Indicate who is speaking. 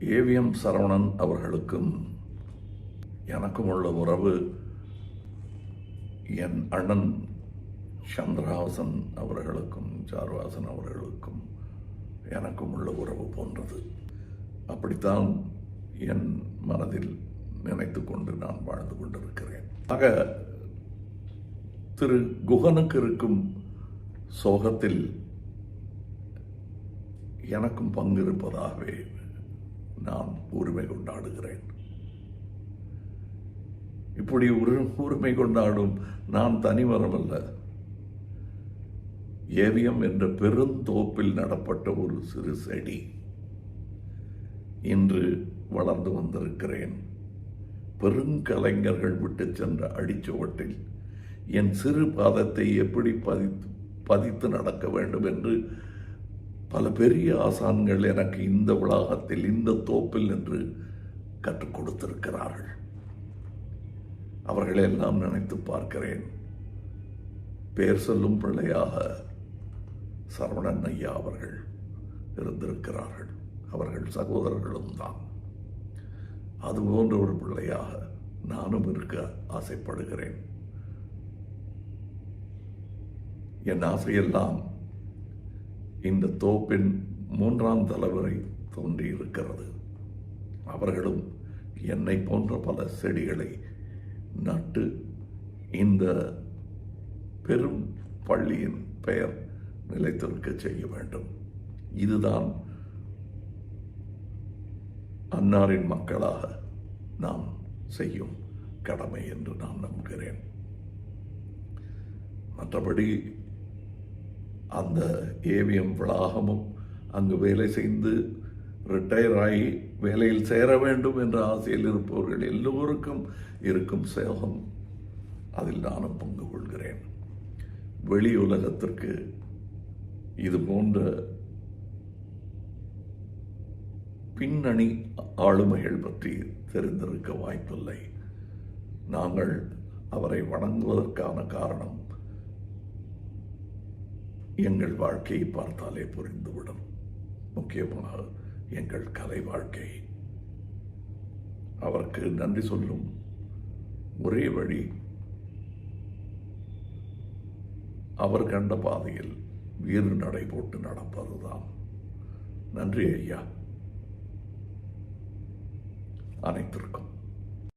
Speaker 1: AVM Saravanan அவர்களுக்கும் எனக்கும் உள்ள உறவு என் அண்ணன் சந்திரஹாசன் அவர்களுக்கும் சாருவாசன் அவர்களுக்கும் எனக்கும் உள்ள உறவு போன்றது. அப்படித்தான் என் மனதில் நினைத்து கொண்டு நான் வாழ்ந்து கொண்டிருக்கிறேன். ஆக திரு குகனுக்கு இருக்கும் சோகத்தில் எனக்கும் பங்கு இருப்பதாகவே நான் உரிமை கொண்டாடுகிறேன். இப்படி உரு உரிமை கொண்டாடும் நான் தனிமரம் அல்ல ஏவியம் என்ற பெருந்தோப்பில் நடப்பட்ட ஒரு சிறு செடி இன்று வளர்ந்து வந்திருக்கிறேன். பெருங்கலைஞர்கள் விட்டு சென்ற அடிச்சுவட்டில் என் சிறு பாதத்தை எப்படி பதித்து பதித்து நடக்க வேண்டும் என்று பல பெரிய ஆசான்கள் எனக்கு இந்த உலகத்தில் இந்த தோப்பில் என்று கற்றுக் கொடுத்திருக்கிறார்கள். அவர்களை எல்லாம் நினைத்து பார்க்கிறேன். பேர் சொல்லும் பிள்ளையாக சரவணன் ஐயா அவர்கள் இருந்திருக்கிறார்கள். அவர்கள் சகோதரர்களும் தான். அது போன்ற ஒரு பிள்ளையாக நானும் இருக்க ஆசைப்படுகிறேன். என் ஆசையெல்லாம் இந்த தோப்பின் மூன்றாம் தலைவரை தோன்றியிருக்கிறது. அவர்களும் என்னை போன்ற பல செடிகளை நட்டு இந்த பெரும் பள்ளியின் பெயர் நிலைத்திருக்க செய்ய வேண்டும். இதுதான் அன்னாரின் மக்களாக நாம் செய்யும் கடமை என்று நான் நம்புகிறேன். மற்றபடி அந்த ஏவிஎம் வளாகமும் அங்கு வேலை செய்து ரிட்டையர் ஆகி வேலையில் சேர வேண்டும் என்ற ஆசையில் இருப்பவர்கள் எல்லோருக்கும் இருக்கும் சேகம் அதில் நானும் பங்கு கொள்கிறேன். வெளி உலகத்திற்கு இது போன்ற பின்னணி ஆளுமைகள் பற்றி தெரிந்திருக்க வாய்ப்பில்லை. நாங்கள் அவரை வணங்குவதற்கான காரணம் எங்கள் வாழ்க்கையை பார்த்தாலே புரிந்துவிடும். முக்கியமாக எங்கள் கலை வாழ்க்கை. அவருக்கு நன்றி சொல்லும். ஒரே வழி அவர் கண்ட பாதையில் வீறு நடை போட்டு நடப்பதுதான். நன்றி ஐயா. அனைத்திற்கும்.